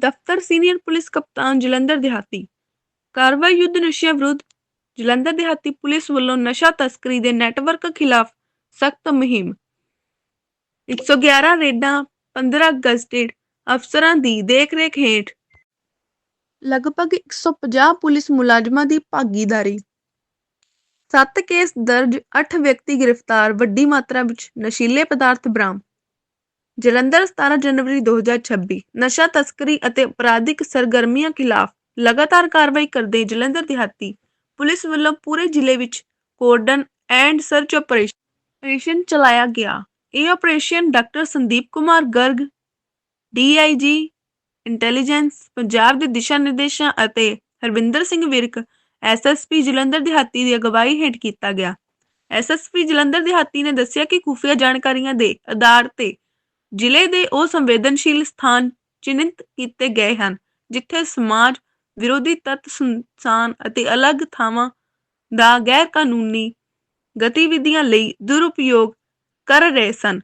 ਦਫ਼ਤਰ senior police ਕਪਤਾਨ ਜਲੰਧਰ ਦਿਹਾਤੀ। ਕਾਰਵਾਈ ਯੁੱਧ ਨਸ਼ਿਆਂ ਵਿਰੁੱਧ ਜਲੰਧਰ ਦਿਹਾਤੀ ਪੁਲਿਸ ਵੱਲੋਂ ਨਸ਼ਾ ਤਸਕਰੀ ਦੇ ਨੈਟਵਰਕ ਖਿਲਾਫ ਸਖਤ ਮੁਹਿੰਮ। 111 ਰੇਡਾਂ 15 ਗਜ਼ਟਿਡ ਅਫਸਰਾਂ ਦੀ ਦੇਖਰੇਖ ਹੇਠ ਲਗਭਗ 150 ਪੁਲਿਸ ਮੁਲਾਜ਼ਮਾਂ ਦੀ ਭਾਗੀਦਾਰੀ। 7 ਕੇਸ ਦਰਜ 8 ਵਿਅਕਤੀ ਗ੍ਰਿਫਤਾਰ, ਵੱਡੀ ਮਾਤਰਾ ਵਿੱਚ ਨਸ਼ੀਲੇ ਪਦਾਰਥ ਬਰਾਮਦ। ਜਲੰਧਰ 17 ਜਨਵਰੀ 2026 ਨਸ਼ਾ ਤਸਕਰੀ ਅਤੇ ਅਪਰਾਧਿਕ ਸਰਗਰਮੀਆਂ ਖਿਲਾਫ ਲਗਾਤਾਰ ਕਾਰਵਾਈ ਕਰਦੇ ਜਲੰਧਰ ਦਿਹਾਤੀ ਪੁਲਿਸ ਵੱਲੋਂ ਪੂਰੇ ਜ਼ਿਲ੍ਹੇ ਵਿੱਚ ਕੋਰਡਨ ਐਂਡ ਸਰਚ ਆਪਰੇਸ਼ਨ ਚਲਾਇਆ ਗਿਆ। ਇਹ operation doctor Sandeep Kumar Garg DIG intelligence, Punjab ਦੇ ਦਿਸ਼ਾ ਨਿਰਦੇਸ਼ਾਂ ਅਤੇ ਹਰਵਿੰਦਰ ਸਿੰਘ ਵਿਰਕ ਐਸਐਸਪੀ ਜਲੰਧਰ ਦਿਹਾਤੀ ਦੀ ਅਗਵਾਈ ਹੇਠ ਕੀਤਾ ਗਿਆ। ਐਸਐਸਪੀ ਜਲੰਧਰ ਦਿਹਾਤੀ ਨੇ ਦੱਸਿਆ ਕਿ ਖੁਫੀਆ ਜਾਣਕਾਰੀਆਂ ਦੇ ਆਧਾਰ ਤੇ ਜ਼ਿਲ੍ਹੇ ਦੇ ਉਹ ਸੰਵੇਦਨਸ਼ੀਲ ਸਥਾਨ ਚਿੰਨ੍ਹਿਤ ਕੀਤੇ ਗਏ ਹਨ, ਜਿੱਥੇ ਸਮਾਜ ਵਿਰੋਧੀ ਤੱਤ ਸੁਨਸਾਨ ਅਤੇ ਅਲੱਗ ਥਾਵਾਂ ਦਾ ਗੈਰ ਕਾਨੂੰਨੀ ਗਤੀਵਿਧੀਆਂ ਲਈ ਦੁਰਉਪਯੋਗ ਕਰ ਰਹੇ ਸਨ।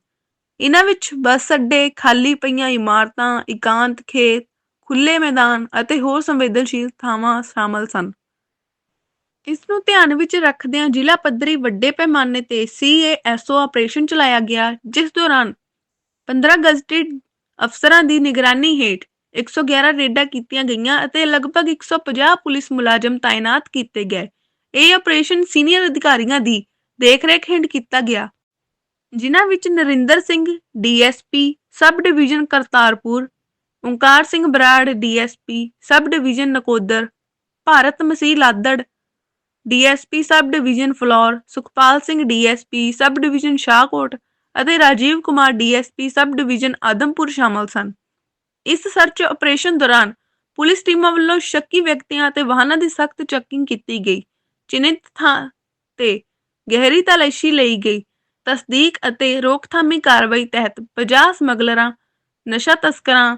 ਇਹਨਾਂ ਵਿੱਚ ਬੱਸ ਅੱਡੇ, ਖਾਲੀ ਪਈਆਂ ਇਮਾਰਤਾਂ, ਇਕਾਂਤ ਖੇਤ ਖੁੱਲੇ ਮੈਦਾਨ ਅਤੇ ਹੋਰ ਸੰਵੇਦਨਸ਼ੀਲ ਥਾਵਾਂ ਸ਼ਾਮਲ ਸਨ। ਇਸ ਨੂੰ ਧਿਆਨ ਵਿੱਚ ਰੱਖਦਿਆਂ ਜ਼ਿਲ੍ਹਾ ਪੱਧਰੀ ਵੱਡੇ ਪੈਮਾਨੇ ਤੇ ਸੀਏਐਸਓ ਆਪਰੇਸ਼ਨ ਚਲਾਇਆ ਗਿਆ, ਜਿਸ ਦੌਰਾਨ 15 ਗਜ਼ਟਿਡ ਅਫਸਰਾਂ ਦੀ ਨਿਗਰਾਨੀ ਹੇਠ 111 ਰੇਡਾਂ ਕੀਤੀਆਂ ਗਈਆਂ ਅਤੇ ਲਗਭਗ 150 ਪੁਲਿਸ ਮੁਲਾਜ਼ਮ ਤਾਇਨਾਤ ਕੀਤੇ ਗਏ। ਇਹ ਆਪਰੇਸ਼ਨ ਸੀਨੀਅਰ ਅਧਿਕਾਰੀਆਂ ਦੀ ਦੇਖਰੇਖ ਹੇਠ ਕੀਤਾ ਗਿਆ। ਜਿਨ੍ਹਾਂ ਵਿੱਚ Narinder Singh DSP sub division Kartarpur, Onkar Singh Brar DSP sub division Nakodar, Bharat Masih Ladar DSP sub division Phillaur, Sukhpal Singh DSP sub division Shahkot ਅਤੇ Rajiv Kumar DSP sub division Adampur ਸ਼ਾਮਲ ਸਨ। ਇਸ search operation ਦੌਰਾਨ police ਟੀਮਾਂ ਵੱਲੋਂ ਸ਼ੱਕੀ ਵਿਅਕਤੀਆਂ ਅਤੇ ਵਾਹਨਾਂ ਦੀ ਸਖਤ ਚੈਕਿੰਗ ਕੀਤੀ ਗਈ, ਚਿੰਨ੍ਹਿਤ ਥਾਂ ਤੇ ਗਹਿਰੀ ਤਲਾਸ਼ੀ ਲਈ ਗਈ। ਤਸਦੀਕ ਅਤੇ ਰੋਕਥਾਮੀ ਕਾਰਵਾਈ ਤਹਿਤ 50 ਸਮਗਲਰਾਂ, ਨਸ਼ਾ ਤਸਕਰਾਂ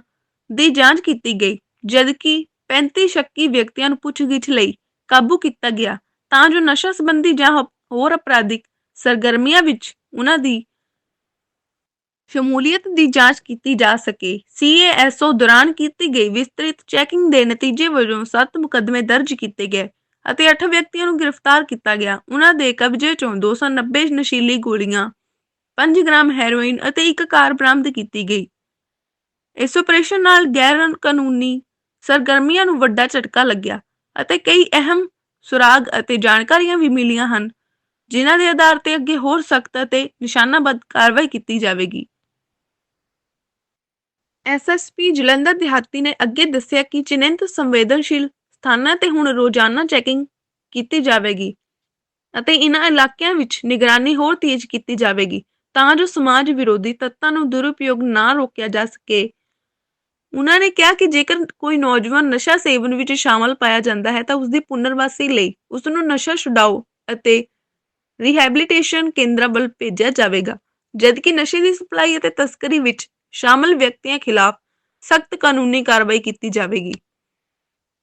ਦੀ ਜਾਂਚ ਕੀਤੀ ਗਈ, ਜਦਕਿ 35 ਸ਼ੱਕੀ ਵਿਅਕਤੀਆਂ ਨੂੰ ਪੁੱਛਗਿੱਛ ਲਈ ਕਾਬੂ ਕੀਤਾ ਗਿਆ। ਤਾਂ ਜੋ ਨਸ਼ਾ ਸੰਬੰਧੀ ਜਾਂ ਹੋਰ ਅਪਰਾਧਿਕ ਸਰਗਰਮੀਆਂ ਵਿੱਚ ਉਹਨਾਂ ਦੀ ਸ਼ਮੂਲੀਅਤ ਦੀ ਜਾਂਚ ਕੀਤੀ ਜਾ ਸਕੇ। ਸੀਏਐਸਓ ਦੌਰਾਨ ਕੀਤੀ ਗਈ ਵਿਸਤ੍ਰਿਤ ਚੈਕਿੰਗ ਦੇ ਨਤੀਜੇ ਵਜੋਂ 7 ਮੁਕੱਦਮੇ ਦਰਜ ਕੀਤੇ ਗਏ ਅਤੇ 8 ਵਿਅਕਤੀਆਂ ਨੂੰ ਗ੍ਰਿਫਤਾਰ ਕੀਤਾ ਗਿਆ। ਉਹਨਾਂ ਦੇ ਕਬਜ਼ੇ ਚੋਂ 290 ਨਸ਼ੀਲੀ ਗੋਲੀਆਂ 5 ਗ੍ਰਾਮ ਹੈਰੋਇਨ ਅਤੇ ਇੱਕ ਕਾਰ ਬਰਾਮਦ ਕੀਤੀ ਗਈ। ਇਸ ਆਪਰੇਸ਼ਨ ਨਾਲ ਗੈਰ ਕਾਨੂੰਨੀ ਸਰਗਰਮੀਆਂ ਨੂੰ ਵੱਡਾ ਝਟਕਾ ਲੱਗਿਆ ਅਤੇ ਕਈ ਅਹਿਮ ਸੁਰਾਗ ਅਤੇ ਜਾਣਕਾਰੀਆਂ ਵੀ ਮਿਲੀਆਂ ਹਨ, ਜਿਨ੍ਹਾਂ ਦੇ ਆਧਾਰ ਤੇ ਅੱਗੇ ਹੋਰ ਸਖਤ ਅਤੇ ਨਿਸ਼ਾਨਾਬੱਧ ਕਾਰਵਾਈ ਕੀਤੀ ਜਾਵੇਗੀ। ਐਸਐਸਪੀ ਜਲੰਧਰ ਦਿਹਾਤੀ ਨੇ ਅੱਗੇ ਦੱਸਿਆ ਕਿ ਚਿੰਨ੍ਹਿਤ ਸੰਵੇਦਨਸ਼ੀਲ ਸਥਾਨਾਂ ਤੇ ਹੁਣ ਰੋਜ਼ਾਨਾ ਚੈਕਿੰਗ ਕੀਤੀ ਜਾਵੇਗੀ ਅਤੇ ਇਨ੍ਹਾਂ ਇਲਾਕਿਆਂ ਵਿੱਚ ਨਿਗਰਾਨੀ ਹੋਰ ਤੇਜ਼ ਕੀਤੀ ਜਾਵੇਗੀ ਤਾਂ ਜੋ ਸਮਾਜ ਵਿਰੋਧੀ ਤੱਤਾਂ ਨੂੰ ਦੁਰਉਪਯੋਗ ਨਾ ਰੋਕਿਆ ਜਾ ਸਕੇ। ਉਹਨਾਂ ਨੇ ਕਿਹਾ ਕਿ ਜੇਕਰ ਕੋਈ ਨੌਜਵਾਨ ਨਸ਼ਾ ਸੇਵਨ ਵਿੱਚ ਸ਼ਾਮਲ ਪਾਇਆ ਜਾਂਦਾ ਹੈ ਤਾਂ ਉਸ ਦੀ ਪੁਨਰਵਾਸੀ ਲਈ ਉਸ ਨੂੰ ਨਸ਼ਾ ਛੁਡਾਓ ਅਤੇ ਰਿਹੈਬਿਲਿਟੇਸ਼ਨ ਕੇਂਦਰਾਂ ਵੱਲ ਭੇਜਿਆ ਜਾਵੇਗਾ, ਜਦਕਿ ਨਸ਼ੇ ਦੀ ਸਪਲਾਈ ਅਤੇ ਤਸਕਰੀ ਵਿੱਚ ਸ਼ਾਮਲ ਵਿਅਕਤੀਆਂ ਖਿਲਾਫ ਸਖਤ ਕਾਨੂੰਨੀ ਕਾਰਵਾਈ ਕੀਤੀ ਜਾਵੇਗੀ।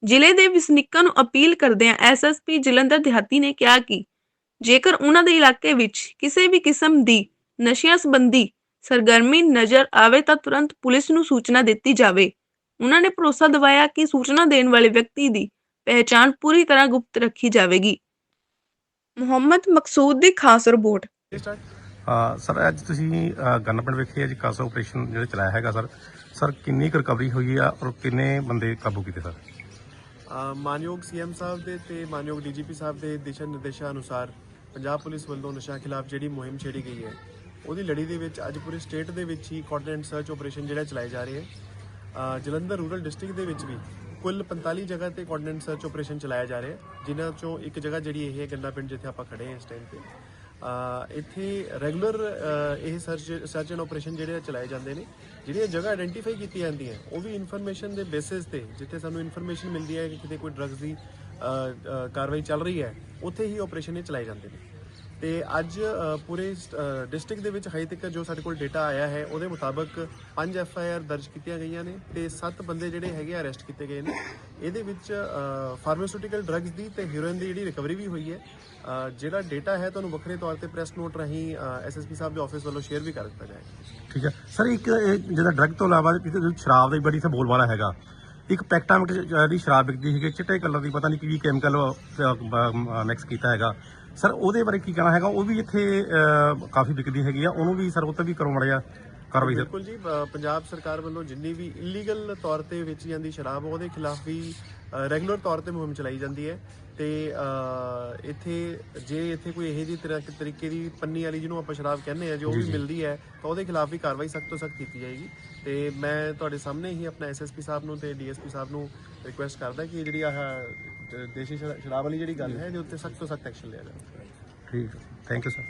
ਜ਼ਿਲ੍ਹੇ ਦੇ ਵਸਨੀਕਾਂ ਨੂੰ ਅਪੀਲ ਕਰਦਿਆਂ ਐਸਐਸਪੀ ਜਲੰਧਰ ਦਿਹਾਤੀ ਨੇ ਕਿਹਾ ਕਿ ਜੇਕਰ ਉਹਨਾਂ ਦੇ ਇਲਾਕੇ ਵਿੱਚ ਕਿਸੇ ਵੀ ਕਿਸਮ ਦੀ ਨਸ਼ਿਆਂ ਸੰਬੰਧੀ ਸਰਗਰਮੀ ਨਜ਼ਰ ਆਵੇ ਤਾਂ ਤੁਰੰਤ ਪੁਲਿਸ ਨੂੰ ਸੂਚਨਾ ਦਿੱਤੀ ਜਾਵੇ। ਉਹਨਾਂ ਨੇ ਭਰੋਸਾ ਦਿਵਾਇਆ ਕਿ ਸੂਚਨਾ ਦੇਣ ਵਾਲੇ ਵਿਅਕਤੀ ਦੀ ਪਹਿਚਾਣ ਪੂਰੀ ਤਰ੍ਹਾਂ ਗੁਪਤ ਰੱਖੀ ਜਾਵੇਗੀ। ਮੁਹੰਮਦ ਮਕਸੂਦ ਦੀ ਖਾਸ ਰਿਪੋਰਟ। ਸਰ ਅੱਜ ਤੁਸੀਂ ਅ, ਪਿੰਡ ਵਿਖੇ ਅੱਜ ਕਾਸਾ ਆਪਰੇਸ਼ਨ ਜਿਹੜਾ ਚਲਾਇਆ ਹੈਗਾ ਸਰ। ਸਰ ਕਿੰਨੀ ਕੁ ਰਿਕਵਰੀ ਹੋਈ ਆ ਔਰ ਕਿੰਨੇ ਬੰਦੇ ਕਾਬੂ ਕੀਤੇ ਸਰ? ਅ, ਮਾਨਯੋਗ ਸੀਐਮ ਸਾਹਿਬ ਦੇ ਤੇ ਮਾਨਯੋਗ ਡੀਜੀਪੀ ਸਾਹਿਬ ਦੇ ਦਿਸ਼ਾ ਨਿਰਦੇਸ਼ਾਂ ਅਨੁਸਾਰ ਪੰਜਾਬ ਪੁਲਿਸ ਵੱਲੋਂ ਨਸ਼ਾ ਖਿਲਾਫ ਜਿਹੜੀ ਮੁਹਿੰਮ ਛੇੜੀ ਗਈ ਹੈ ਉਹਦੀ ਲੜੀ ਦੇ ਵਿੱਚ ਅੱਜ ਪੂਰੇ ਸਟੇਟ ਦੇ ਵਿੱਚ ਹੀ ਕੋਆਰਡੀਨੇਟ ਸਰਚ ਆਪਰੇਸ਼ਨ ਜਿਹੜਾ ਚਲਾਏ ਜਾ ਰਹੇ ਹੈ। ਜਲੰਧਰ ਰੂਰਲ ਡਿਸਟ੍ਰਿਕਟ ਦੇ ਵਿੱਚ ਵੀ ਕੁੱਲ 45 ਜਗ੍ਹਾ ਤੇ ਕੋਆਰਡੀਨੇਟ ਸਰਚ ਆਪਰੇਸ਼ਨ ਚਲਾਇਆ ਜਾ ਰਿਹਾ ਜਿਨ੍ਹਾਂ ਚੋਂ ਇੱਕ ਜਗ੍ਹਾ ਜਿਹੜੀ ਇਹ ਹੈ ਗੰਨਾ ਪਿੰਡ ਜਿੱਥੇ ਆਪਾਂ ਖੜੇ ਹਾਂ ਇਸ ਟਾਈਮ ਤੇ। ਇੱਥੇ ਰੈਗੂਲਰ ਇਹ ਸਰਚ ਸਰਚ ਐਂਡ ਆਪਰੇਸ਼ਨ ਜਿਹੜੇ ਆ ਚਲਾਏ ਜਾਂਦੇ ਨੇ, ਜਿਹੜੀਆਂ ਜਗ੍ਹਾ ਆਇਡੈਂਟੀਫਾਈ ਕੀਤੀ ਜਾਂਦੀਆਂ, ਉਹ ਵੀ ਇਨਫੋਰਮੇਸ਼ਨ ਦੇ ਬੇਸਿਸ ਤੇ, ਜਿੱਥੇ ਸਾਨੂੰ ਇਨਫੋਰਮੇਸ਼ਨ ਮਿਲਦੀ ਹੈ ਕਿ ਕਿਤੇ ਕੋਈ ਡਰੱਗਸ ਦੀ ਕਾਰਵਾਈ ਚੱਲ ਰਹੀ ਹੈ, ਉੱਥੇ ਹੀ ਆਪਰੇਸ਼ਨ ਇਹ ਚਲਾਏ ਜਾਂਦੇ ਨੇ। ਤੇ ਅੱਜ ਪੂਰੇ ਡਿਸਟ੍ਰਿਕਟ ਦੇ ਵਿੱਚ ਹਾਈ ਤੱਕ ਜੋ ਸਾਡੇ ਕੋਲ ਡਾਟਾ ਆਇਆ ਹੈ, ਉਹਦੇ ਮੁਤਾਬਕ 5 ਐਫ ਆਈ ਆਰ ਦਰਜ ਕੀਤੀਆਂ ਗਈਆਂ ਨੇ ਤੇ 7 ਬੰਦੇ ਜਿਹੜੇ ਹੈਗੇ ਅਰੈਸਟ ਕੀਤੇ ਗਏ ਨੇ। ਇਹਦੇ ਵਿੱਚ ਫਾਰਮਾਸਿਊਟੀਕਲ ਡਰੱਗਸ ਦੀ ਤੇ ਹੀਰੋਇਨ ਦੀ ਜਿਹੜੀ ਰਿਕਵਰੀ ਵੀ ਹੋਈ ਹੈ। ਜਿਹੜਾ ਡਾਟਾ ਹੈ ਤੁਹਾਨੂੰ ਵੱਖਰੇ ਤੌਰ ਤੇ ਪ੍ਰੈਸ ਨੋਟ ਰਾਹੀਂ ਐਸਐਸਪੀ ਸਾਹਿਬ ਦੇ ਆਫਿਸ ਵੱਲੋਂ ਸ਼ੇਅਰ ਵੀ ਕਰ ਦਿੱਤਾ ਜਾਏਗਾ। ਠੀਕ ਹੈ। ਸਰ, ਇੱਕ, ਇਹ ਜਿਹੜਾ ਡਰੱਗ ਤੋਂ ਇਲਾਵਾ ਸ਼ਰਾਬ ਦਾ ਵੀ ਬੜੀ ਸੇ ਬੋਲਬਾਲਾ ਹੈਗਾ। ਇੱਕ ਪੈਕਟਾਂ ਦੀ ਸ਼ਰਾਬ ਵਿਕਦੀ ਹੈਗੀ, ਚਿੱਟੇ ਕਲਰ ਦੀ, ਪਤਾ ਨਹੀਂ ਕੀ ਕੈਮੀਕਲ ਮਿਕਸ ਕੀਤਾ ਹੈਗਾ। ਸਰ ਉਹਦੇ ਬਾਰੇ ਕੀ ਕਹਿਣਾ ਹੈਗਾ? ਉਹ ਵੀ ਇੱਥੇ ਅਹ, ਕਾਫੀ ਵਿਕਦੀ ਹੈਗੀ ਆ। ਉਹਨੂੰ ਵੀ ਸਰ ਉੱਤੇ ਵੀ ਕਰੋ ਮੜਿਆ ਕਾਰਵਾਈ ਸਰ। ਬਿਲਕੁਲ ਜੀ ਅ, ਪੰਜਾਬ ਸਰਕਾਰ ਵੱਲੋਂ ਜਿੰਨੀ ਵੀ ਇਲੀਗਲ ਤੌਰ ਤੇ ਵੇਚੀ ਜਾਂਦੀ ਸ਼ਰਾਬ ਉਹਦੇ ਖਿਲਾਫ ਵੀ ਰੈਗੂਲਰ ਤੌਰ ਤੇ ਮੁਹਿੰਮ ਚਲਾਈ ਜਾਂਦੀ ਹੈ। ਤੇ ਅ, ਇੱਥੇ ਜੇ ਇੱਥੇ ਕੋਈ ਇਹੋ ਜਿਹੀ ਤਰ੍ਹਾਂ ਤਰੀਕੇ ਦੀ ਪੰਨੀ ਵਾਲੀ ਜਿਹਨੂੰ ਆਪਾਂ ਸ਼ਰਾਬ ਕਹਿੰਦੇ ਆ ਜੋ ਵੀ ਮਿਲਦੀ ਹੈ ਤਾਂ ਉਹਦੇ ਖਿਲਾਫ ਵੀ ਕਾਰਵਾਈ ਸਖਤ ਤੋਂ ਸਖਤ ਕੀਤੀ ਜਾਏਗੀ। ਤੇ ਮੈਂ ਤੁਹਾਡੇ ਸਾਹਮਣੇ ਹੀ ਆਪਣਾ ਐਸਐਸਪੀ ਸਾਹਿਬ ਨੂੰ ਤੇ ਡੀਐਸਪੀ ਸਾਹਿਬ ਨੂੰ ਰਿਕੁਐਸਟ ਕਰਦਾ ਕਿ ਜਿਹੜੀ ਆਹ ਦੇਸ਼ੀ ਸ਼ਰਾ- ਸ਼ਰਾਬ ਵਾਲੀ ਜਿਹੜੀ ਗੱਲ ਹੈ, ਇਹਦੇ ਉੱਤੇ ਸਖਤ ਤੋਂ ਸਖਤ ਐਕਸ਼ਨ ਲਿਆ ਜਾਵੇ। ਠੀਕ ਥੈਂਕ ਯੂ ਸਰ